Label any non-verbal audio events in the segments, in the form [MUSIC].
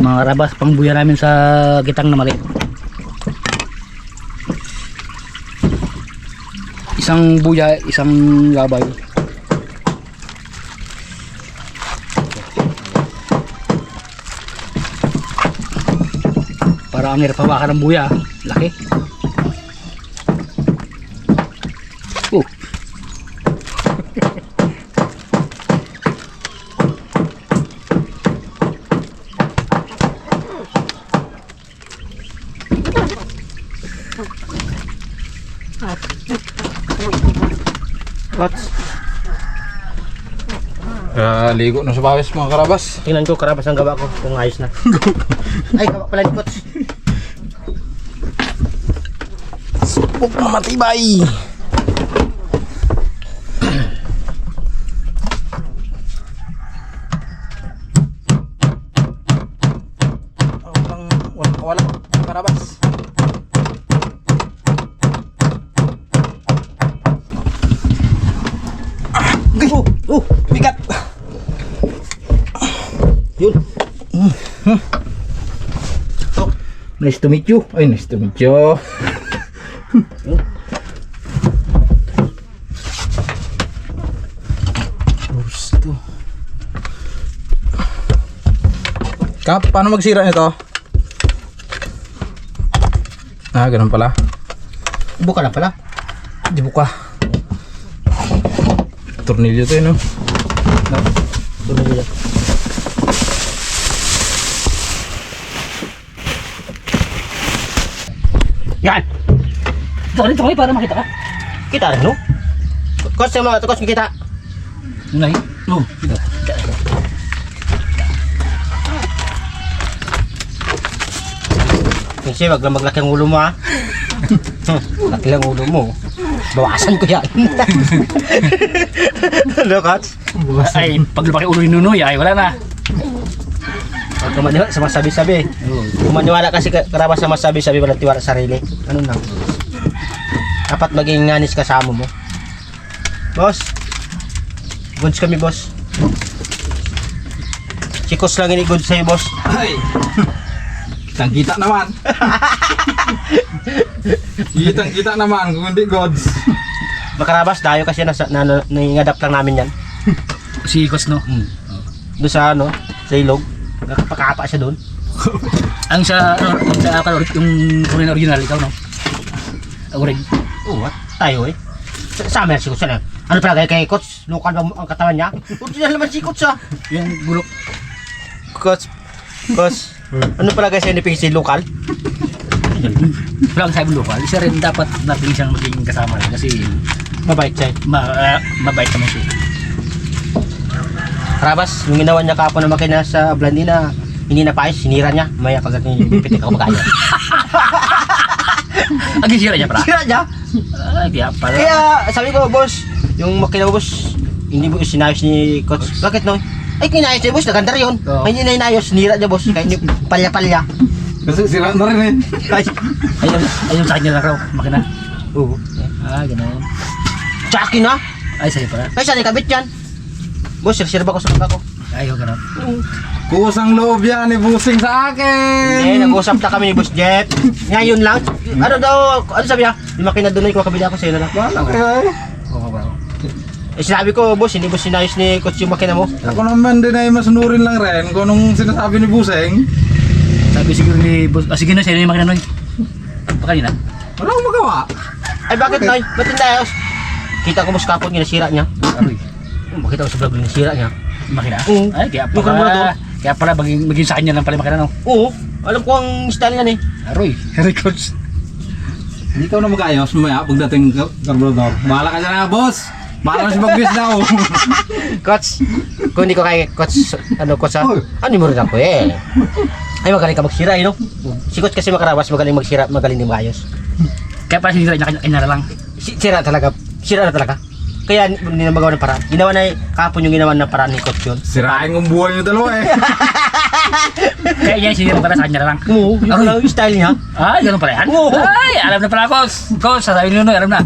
mga rabas pangbuya namin sa gitang na mali. Isang buya isang gabay para ang hirap hawakan ng buya laki Lots. Ah, ligo na sa pawis mga karabas. Tingnan ko karabas ang gawa ko kung ayos na. Ay, gawa pala ni Coach. Subok na matibay. Walang, walang, walang karabas. Ah, oh, oh, bigat. Yun. Nice to meet you. Ay, nice to meet you. Gusto. Kap, paano magsira nito? Ah, ganun pala. Buka na pala. Di buka. Tornilyo to yun, no? Tuloy nila. Yan! dito dito kayo para makita ka Kita rin, no? Coach, yung mga coach, kita. yun ay oh dito Kasi wag lang maglaki ang ulo mo, ha? Laki lang ulo mo. Bawasan ko yan. [LAUGHS] Ano, coach? ay pag lumaki ulo ni Nunoy ay wala na Huwag ka maniwala sa masabi-sabi. Kung maniwala kasi ka- karabas sa masabi-sabi, walang tiwala sa sarili. Ano lang? Dapat maging nganis kasama mo. Boss. Goods kami, boss. Chikos lang ini goods sa'yo, boss. Ay! Kitang kita naman. [LAUGHS] Kitang kita naman kung hindi gods. Makarabas, dayo kasi na, na, na, na-adapt lang namin yan. si Kos no Doon sa, ano, sa ilog. Nakapakapa siya doon. [LAUGHS] ang sa ano, ang sa kalor yung Korean original ikaw no Orig. Oo, what? Tayo eh. Sa, sa amin, si Coach na. Ano pala kay, Coach? Lokal ba ang katawan niya? Original naman si Coach ah. yung bulok Coach, Coach, ano pala guys yung si lokal? wala ang sabi lokal isa rin dapat natin siyang maging kasama kasi Mabait siya. ma, ah, mabait naman siya Rabas, yung ginawa niya kapon na makina sa Blandina, hindi na paayos, sinira niya. Maya pagdating yung pitik ako magkaya. ang sira niya pala Sinira niya? ay kaya pala Kaya sabi ko, boss, yung makina boss, hindi mo sinayos ni Coach. Bakit no? Ay, kinayos niya, boss, naganda rin yun. Oo. Ay, hindi na inayos, sinira niya, boss. Kaya hindi, palya-palya. Kasi sira na rin eh. Ay, ayun ayun sa kanya lang raw makina oo. ah ganun Tsaki na. ay sa'yo pala Ay, saan ikabit yan? Boss, sirba ko sa kaka ko. ayaw ganun Kusang loob yan ni Busing sa akin. Eh, nag-usap na kami ni Boss Jeff. Ngayon lang. Ano daw, ano sabi niya? Yung makina doon ay kakabili ako sa'yo na lang. Bahala kayo eh. Eh, sinabi ko, boss, hindi boss sinayos ni Coach yung makina mo. Ako naman din ay masunurin lang rin kung anong sinasabi ni Busing. sabi siguro ni boss ah sige na sa'yo yung makina noy pa kanina Wala akong magawa. Ay, bakit, Noy? Ba't hindi ayos? Kita ko boss kapon, nasira niya. aroy Hmm, Makita ko sa vlog, nasira niya. makina Oo. ay kaya Yung karburador. pala kaya pala maging, maging sa kanya lang pala yung makina no Oo, alam ko ang style niya eh. aroy records Hindi ka na mag-ayos mamaya pagdating ka karburador. Bahala ka dyan na boss. Si Bagbis daw. [LAUGHS] Coach, kung hindi ko kay Coach, ano, Coach ha? Ano mo rin ako eh. Ay, magaling ka magsira, eh, no? Si Coach kasi makarabas, magaling magsira, magaling din maayos. kaya pala sinira niya kanya, kanya lang Si- Sira talaga, sira na talaga. Kaya hindi na magawa ng paraan. Ginawa na kahapon yung ginawa ng paraan ni Coach yun. Sirain kong buhay niyo dalawa eh. [LAUGHS] kaya yan sinira pala sa kanya lang Oo, yun Aroy. lang yung style niya. Ay, ganun pala yan? Oo. Ay, alam na pala ako. Ko, sasabihin nyo, alam na.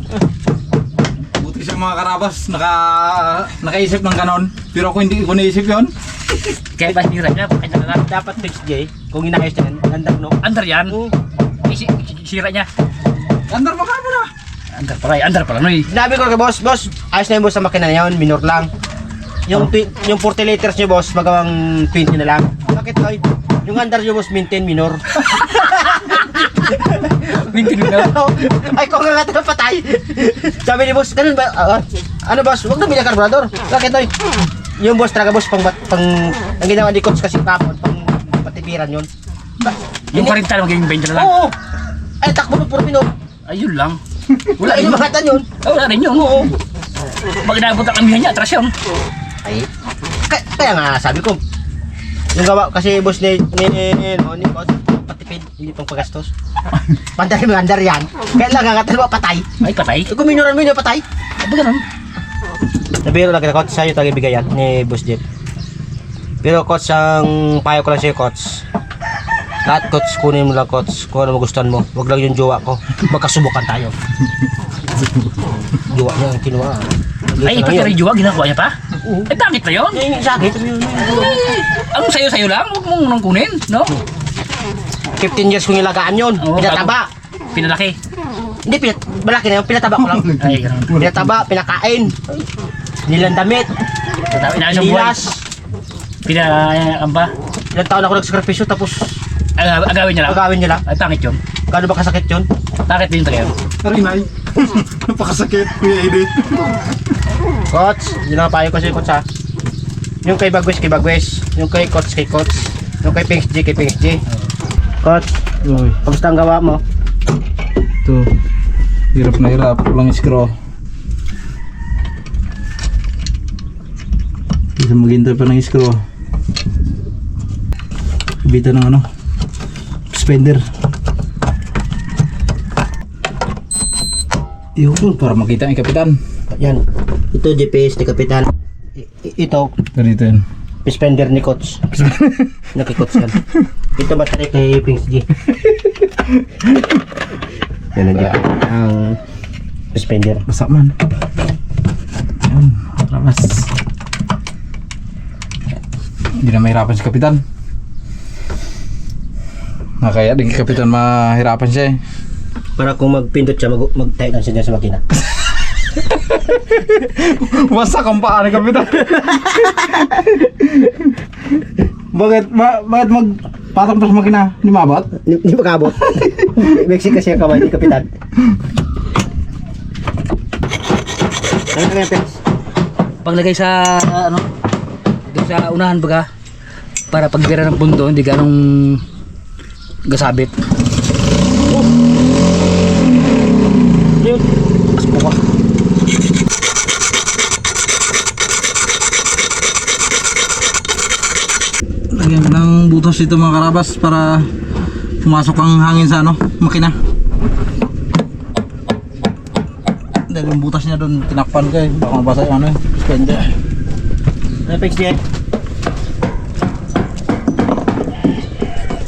Buti siya mga karabas, naka, nakaisip ng ganon. Pero ako hindi ko naisip yon. Kaya ba sinira niya, kanya na lang. Dapat fix Jay, Kung inayos niyan, andar no? Andar yan. Oo. Sira niya. Andar mo ka mo na. Andar pala, andar pala, noy. Sinabi ko kay boss, boss, ayos na yung boss sa makina na yun, minor lang. Yung, twi- yung 40 liters nyo boss, magawang 20 na lang. Bakit Toy? Yung andar nyo boss, maintain minor. [LAUGHS] Mo na. Ay, kung nga nga patay. Sabi ni boss, ganun ba? Ah, ah, ano boss, huwag na bilang carburetor. Bakit Toy? Yung boss, talaga boss, pang, pang, ang ginawa ni Coach kasi kapon, pang patipiran yun. Ba- Yung Hindi- 40 magiging 20 na lang. Oo. Ay, takbo mo puro minor. Ayun lang. Wala yung mga tan yun. Oh, wala rin yun. Oo. Pag inabot ang amihan niya, atras yun. Ay, kaya, kaya nga sabi ko, yung gawa kasi boss ni ni ni, no, ni boss, patipid, hindi pang pagastos. Pandari mga andar yan. Kaya lang ngangatan mo patay. Ay, patay. Eh, kung minuran mo yun, patay. Ano ganun? Nabiro lang kita, coach, sa'yo tayo bigayan ni Boss Jeff. Pero coach, ang payo ko lang sa'yo, coach. Lahat, coach, kunin mo lang, coach. Kung ano magustuhan mo. Huwag lang yung jowa ko. Magkasubukan tayo. jowa niya ang kinuha. Ay, pati rin juwa, ginagawa niya pa? Ay, bakit na yun? Yung sakit. Ang sayo-sayo lang, huwag mong nang kunin, no? 15 years kong ilagaan yun. Oo, Pinataba. Pinalaki. Hindi, pinat malaki na yun. Pinataba ko lang. [LAUGHS] Ay, ganun. Pinataba, pinakain. Nilang damit. Tatawa, inayos ang buhay. Nilas. Pinakam ba? Ilang taon ako nagsakripisyo tapos Ag- agawin niya lang. agawin niya lang. Ay, pangit yun. Gano'n ba kasakit yun? Bakit din talaga yun? Arinay. [LAUGHS] Napakasakit, Kuya Edi. Coach, yun ang payo ko sa'yo, Coach ha. Yung kay Bagwes, kay Bagwes. Yung kay Coach, kay Coach. Yung kay Pings G, kay Pings G. Coach, Uy, kamusta ang gawa mo? ito. Hirap na hirap. Walang screw. Bisa maghintay pa ng screw. Bita ng ano? Suspender. Yun, para makita ang kapitan. Yan. Ito GPS ni Kapitan. I- ito, Ganito yun. suspender ni Coach. [LAUGHS] Nakikoach yan. Ito battery kay Pings G. [LAUGHS] Yan ang jacket. Ang suspender. Basa man. Yun, ramas. Hindi na mahirapan si kapitan. Na kaya din kay kapitan mahirapan siya eh. Para kung magpindot siya, mag- mag-tight lang siya dyan sa makina. [LAUGHS] Wasak ang paa ni kapitan. [LAUGHS] bakit? Ba bakit mag patong pa sa makina? Hindi mabot? Hindi hindi makabot. [LAUGHS] Mexico siya kamay ni Kapitan. Ano kaya Pings? Paglagay sa, ano, doon sa unahan baga, para pagbira ng pundo, hindi ganong gasabit. Yun. Mas buka. Lagyan ng butas ito mga karabas para pumasok ang hangin sa ano, makina. Dahil yung butas niya doon tinakpan ko eh. Baka mabasa yung ano eh. Suspender. Ano Pings niya?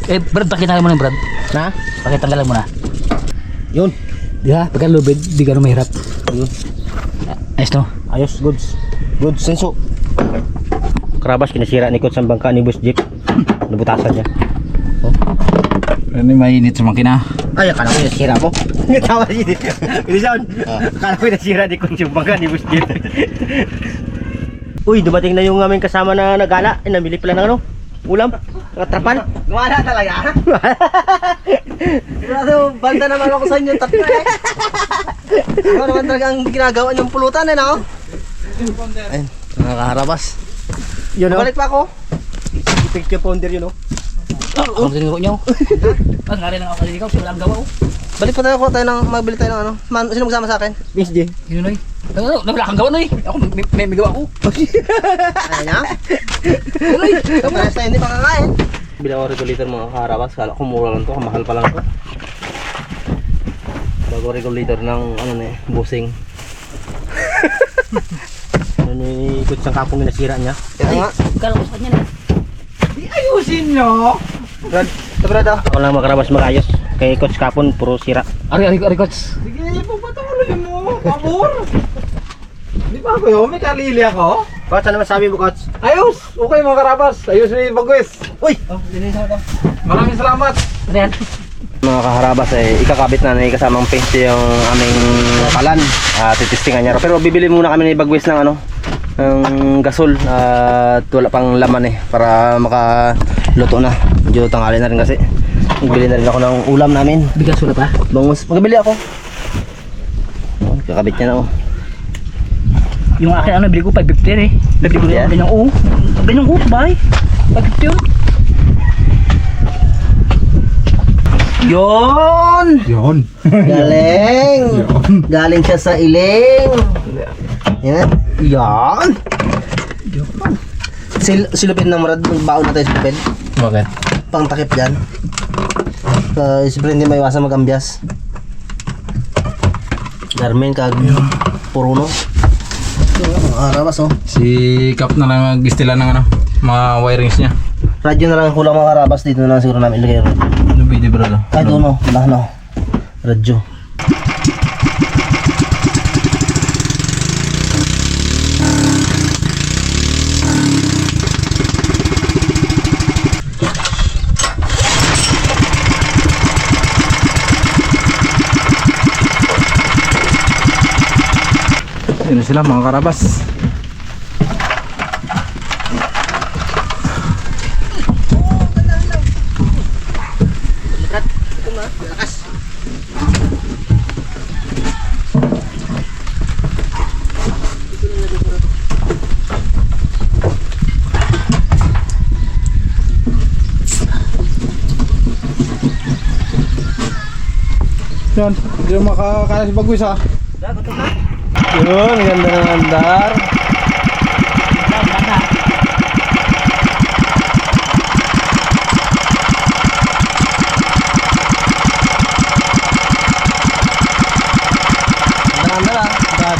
Eh, Brad, pakitanggal mo na, Brad. Na? Pakitanggal mo na. Yun. Di ba? Pagka lubid, di ganun mahirap. Yun. Ayos, no? Ayos, goods. Goods, senso. Karabas, kinasira ni Coach ang bangka ni Boss Jeep. Nabutasan niya. Ano yung mainit sa makina? Ay, akala ko nasira mo. [LAUGHS] Tawa si Rizal. Akala ko nasira ni yung bangka ni Boss Jeep. Uy, dumating na yung aming kasama na nagala. Eh, namili pala ng ano? Ulam? Nakatrapan? Gumana talaga. [LAUGHS] Sigurado, banda naman ako sa inyo tatlo eh. Ano naman talaga ang ginagawa niyong pulutan eh, no? Ayun, nakaharabas. Yun o. Balik pa ako. Picture pounder yun o. Ako tinuro niyo. [LAUGHS] Ang ngari lang ako kasi ikaw, wala ang gawa, oh. Balik pa tayo ako tayo ng magbili tayo ng ano. Man, sino magsama sa akin? Miss J. Yun, Noy. Ano, wala kang gawa, Noy. Ako, may, may, may gawa ko. Ayun na. Parehas tayo hindi makakain. Bilang ako regulator mga kaharabas. Kala ko mura lang to. Mahal pa lang to. Bago regulator ng ano na eh, busing. [LAUGHS] ano ni Coach ang kapong nasira niya. Ito nga. Kala ko sa kanya na. Ayusin nyo! Brad, ito brad ah. Ako lang makarabas magayos. Kay Coach Kapon, puro sira. Ari, ari, ari, coach. Sige, pagpatuloy mo! Pabor! Di ba Bago yun, may kalili ako. Coach, ano masabi mo, Coach? Ayos! Okay mga karabas, ayos ni Bagwes. Uy! Maraming salamat. Ano yan? Mga kaharabas, eh, ikakabit na na kasamang paint yung aming kalan. Uh, titistingan niya. Pero bibili muna kami ni Bagwes ng ano, ng gasol at wala pang laman eh para makaluto na. Medyo tanghali na rin kasi. Bibili na rin ako ng ulam namin. Bigas wala pa? Bangus, magbili ako. Oh, kakabit niya na oh. Yung akin ano, bili ko 550 yan eh. Bili ko Yeah. ganyang oo. Ganyang oo, bay. 550 yun. Yon! Yun. Galing! Galing siya sa iling. Yan. Yan. Sil silupin ng marad, magbaon na tayo silupin. Bakit? Pang takip dyan. Uh, siyempre hindi maiwasan magambyas. Garmin kag puruno. Ang arawas oh. Si Kap na lang mag-istila ng ano, mga wirings niya. Radyo na lang ang kulang mga karabas dito na lang siguro namin ilagay. Ano video bro? Kahit uno, wala no. Radyo. Yun na sila mga karabas. Yan, hindi mo makakaya si Bagwis ha. Yun, ganda andar. Ganda ng andar.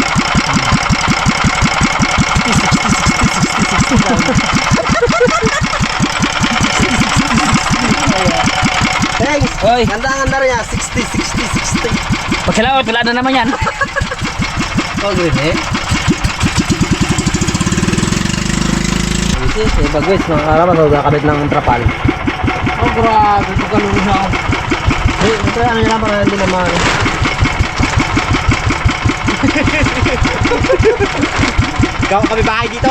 Thanks! Oy, Ganda ang andar niya. 60, 60, 60. pag sila wala na naman yan. [LAUGHS] Oh, green eh. Isi, eh, bagwis, mga karaman, magkakabit ng trapal. Oh grabe, pagkalunod na ako. Eh, ito ano nyo lang para hindi naman. [LAUGHS] Ikaw kami bahay dito.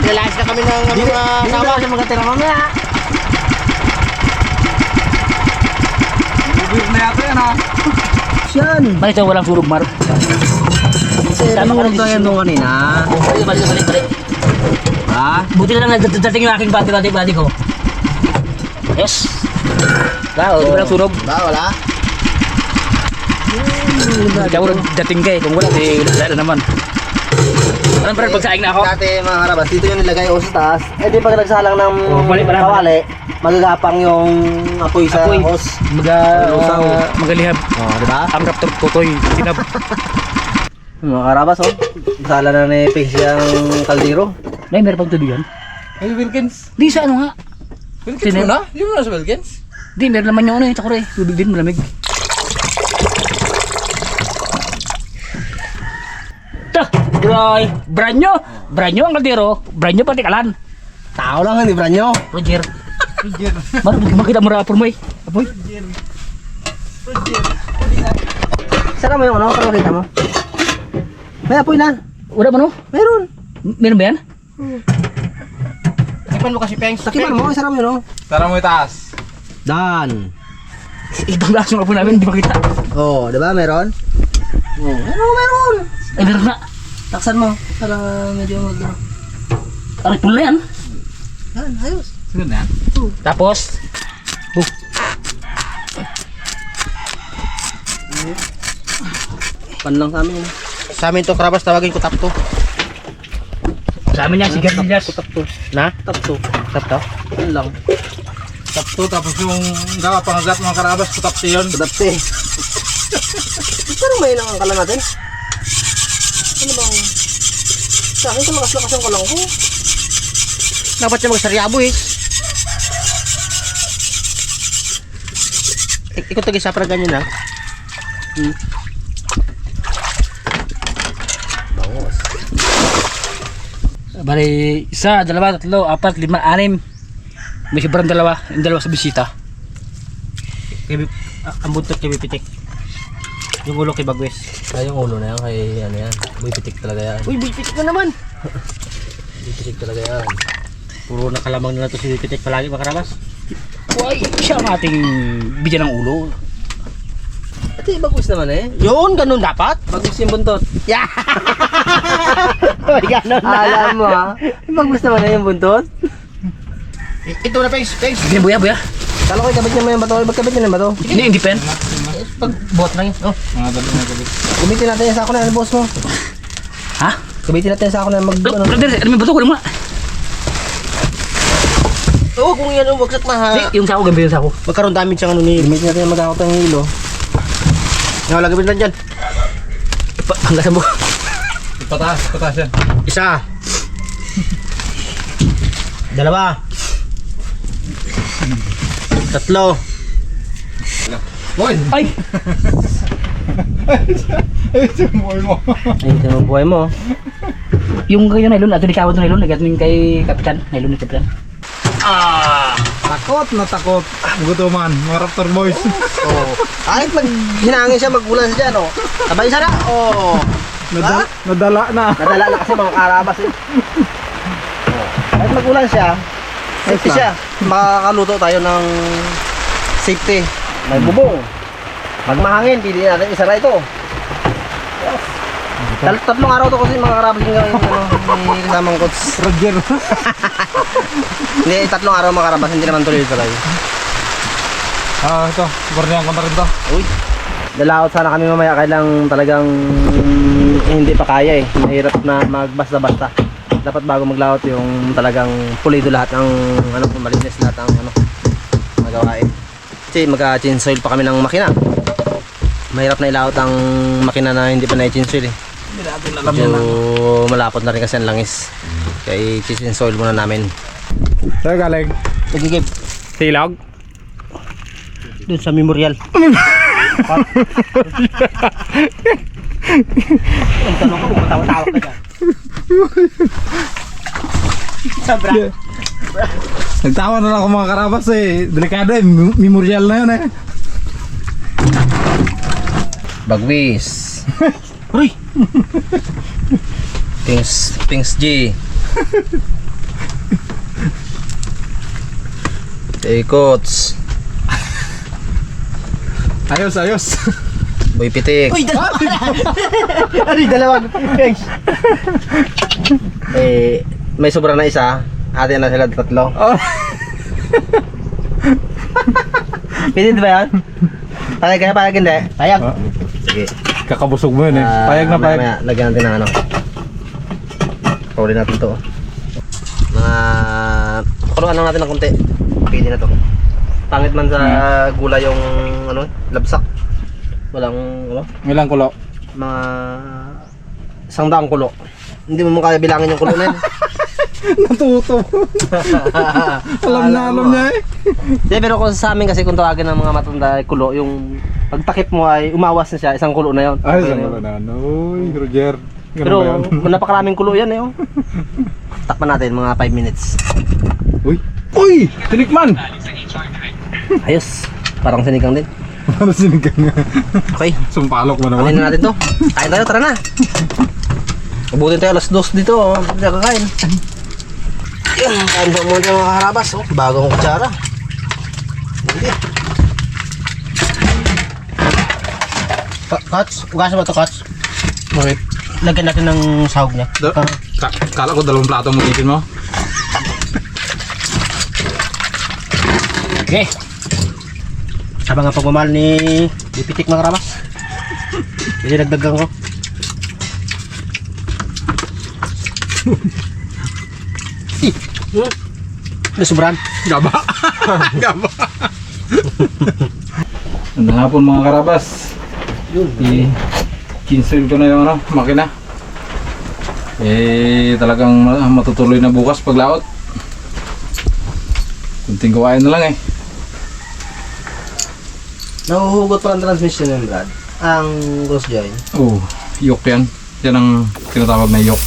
Relax na kami ng mga kasama. Dito na magkatira mamaya. Ubir na yata yan ha. Siyan. Bakit walang surog, Mar? Ano na tayo nung kanina? Balik, balik, balik, balik. Ha? Buti na lang nagdating yung aking bati, bati, bati ko. Yes. Wow, di walang sunog. Ba, wala? Ikaw rin dating ka eh. Kung wala, eh, wala na naman. Anong parang pagsaing na ako? Dati mga karabas, dito yung nilagay o sa taas. Eh di pag nagsalang ng Oh, balik, balik, kawali, magagapang yung apoy sa Apoy. hose. Maga, uh, magalihab. Oh, di ba? Ang raptor tutoy, sinab. [LAUGHS] Mga karabas, oh. Sala na ni Pix yung kaldero. Nay, meron pang tubig yan? Ay, Wilkins. Di sa ano nga? Wilkins mo na? Yung na sa Wilkins? Di, meron naman yung ano eh, tsakore. Tubig din, malamig. Tah, bray, branyo. Branyo ang kaldero. Branyo pati kalan. Tao lang, hindi branyo. Roger. Roger. Baru makita mo rapor mo eh. Apoy. Sara mo yung ano, para makita mo. May apoy na. Wala mo no? Meron. Meron ba yan? Takipan mo kasi, Pengs. Takipan mo, sara mo yun, oh. Tara mo itaas. Dan. Ibang lakas yung apoy namin, di makita. Oh, di ba meron? Oh, meron, meron. Ay, meron na. Taksan mo. Para medyo mag... Aray, pula yan. Yan, ayos. Sige na yan. Tapos, Pan lang sa amin. yun. Sa amin to, Krabas, tawagin ko tap to. sa amin yan, si Gardilas. Tap to. Na? Tap to. Tap to? Yan lang. Tapto, tapos yung gawa pangagat mga karabas, kutapto yun. Tap to eh. [LAUGHS] Parang may nang angkala natin. Ano bang... Sa akin, kalakas-lakas ang kalang ko. Dapat siya magsaryabo eh. Ik ikot lagi sa para ganyan lang. Hmm. Bali, isa, dalawa, tatlo, apat, lima, anim. May sobrang dalawa. Yung dalawa sa bisita. Kay, ah, ang buntot kay Bipitik. Yung ulo kay Bagwes. Ay, yung ulo na yan kay ano yan. Boy pitik talaga yan. Uy, Bipitik na naman! [LAUGHS] Boy pitik talaga yan. Puro nakalamang na to si Bipitik palagi makarabas. Uy, siya ang ating bigyan ng ulo. Ito yung bagus naman eh. Yun, ganun dapat. Bagus yung buntot. Yeah! [LAUGHS] Uy, ganun na. Alam mo ha. Bagus naman eh yung buntot. Ito na, Pegs. Pegs. Sige, buya, buya. Kala ko ikabit niya mo yung bato. Magkabit niya ng bato. Hindi, hindi pen. Pag bot lang yun. Oh. Mga dalawa mga kabit. Gamitin natin yung sako na ano boss mo. Ha? Gamitin natin yung sako na mag... Lo, Ano. brother, ano may bato ko mo? Oo, kung yan ang wagsat maha. Hindi, yung sako, gambi yung sako. Magkaroon damage siyang ano ni... Gamitin natin yung mag-akot ng hilo. Nga, wala gawin lang dyan. Pa, hanggang sa mo. Pataas, pataas yan. Isa. Dalawa. Tatlo. Hoy! Ay! Ay, sumuhay mo. Ayun yung buhay mo. Yung kayo nylon, ato ni Kawad nylon, nagating kay Kapitan. Nylon ni Kapitan. Takot na takot. Gutuman, mga Raptor boys. Oh. Kahit mag hinangin siya magulan siya dyan, oh. Sabay siya na. Oh. Nadala, nadala na. Nadala na kasi mga karabas eh. [LAUGHS] Kahit magulan siya, safety siya. Makakaluto tayo ng safety. May bubong. Pag mahangin, pili natin isa na ito. Tal tatlong araw to kasi mga karabas yung ano, kasamang coach. [LAUGHS] Roger. [LAUGHS] Hindi, tatlong araw mga karabas, hindi naman tuloy-tuloy. ah, ito. Barnihan ko na rin to. Uy. Dalaot sana kami mamaya kailang talagang hindi pa kaya eh. Mahirap na magbasta-basta. Dapat bago maglaot yung talagang pulido lahat ng ano malinis lahat ng ano magawa eh. Kasi magka-chin soil pa kami ng makina. Mahirap na ilaot ang makina na hindi pa na-chin soil eh. Medyo malapot na rin kasi ang langis. Kaya chin soil muna namin. Saan galing? Nagigib. Silog? Doon sa memorial. [LAUGHS] Ang tanong ko, matawa-tawa ka dyan. Sobra. Nagtawa na lang ako mga karabas eh. Delikado eh. Mem- Memorial na yun eh. Bagwis. [LAUGHS] Uy! Things, things G. [LAUGHS] Ikots. Ayos, ayos. [LAUGHS] Boy pitik. Uy, dalawa! Ano? Thanks. [LAUGHS] eh, may sobra na isa. Ate na sila tatlo. [LAUGHS] Oh. Pwede ba yan? Payag kaya, payag hindi? Payag. Ah, Sige. Kakabusog mo yun eh. Ah, Payag na payag. maya, lagyan natin ng ano. Pawalin natin to. Mga... Pakuluan lang natin ng konti. Pwede na to. Pangit man sa gulay yung ano, labsak. Walang ano, Ilang kulo? mga isang daang kulo. Hindi mo kaya bilangin yung kulo na yun. [LAUGHS] Natuto. [LAUGHS] alam na, alam niya eh. Hindi, pero kung sa amin kasi kung tawagin ng mga matanda ay kulo, yung pagtakip mo ay umawas na siya, isang kulo na yun. Ay, Okay saan na. Uy, Roger. Ganun Pero [LAUGHS] napakaraming kulo yan eh. Oh. Takpan natin mga 5 minutes. Uy! Uy! Tinikman! Ayos. Parang sinigang din. Ano sinigang nga? Okay. Sumpalok mo Kain naman. na natin to. Kain tayo, tara na. Abutin tayo alas 2 dito. Oh. Hindi ako kain. Yan, kain po muna mga harabas. Oh, bagong kutsara. Hindi. Cuts? Ugasan ba ito, Cuts? Bakit? Lagyan natin ng sahog niya. Da- ka- kala ko dalawang plato mo itin mo. Okay. Habang ang pagmamahal ni Dipitik mga karabas. Hindi nagdagang ko. Hmm. Nasubran. Gaba. [LAUGHS] Gaba. [LAUGHS] Ang hapon mga karabas. Yun. Kinsil ko na yung ano, makina. Eh, talagang ma- matutuloy na bukas paglaot. Kunting gawain na lang eh. Nahuhugot pa ang transmission ng Brad. Ang cross joint. Oh, yok yan. Yan ang tinatawag na yok.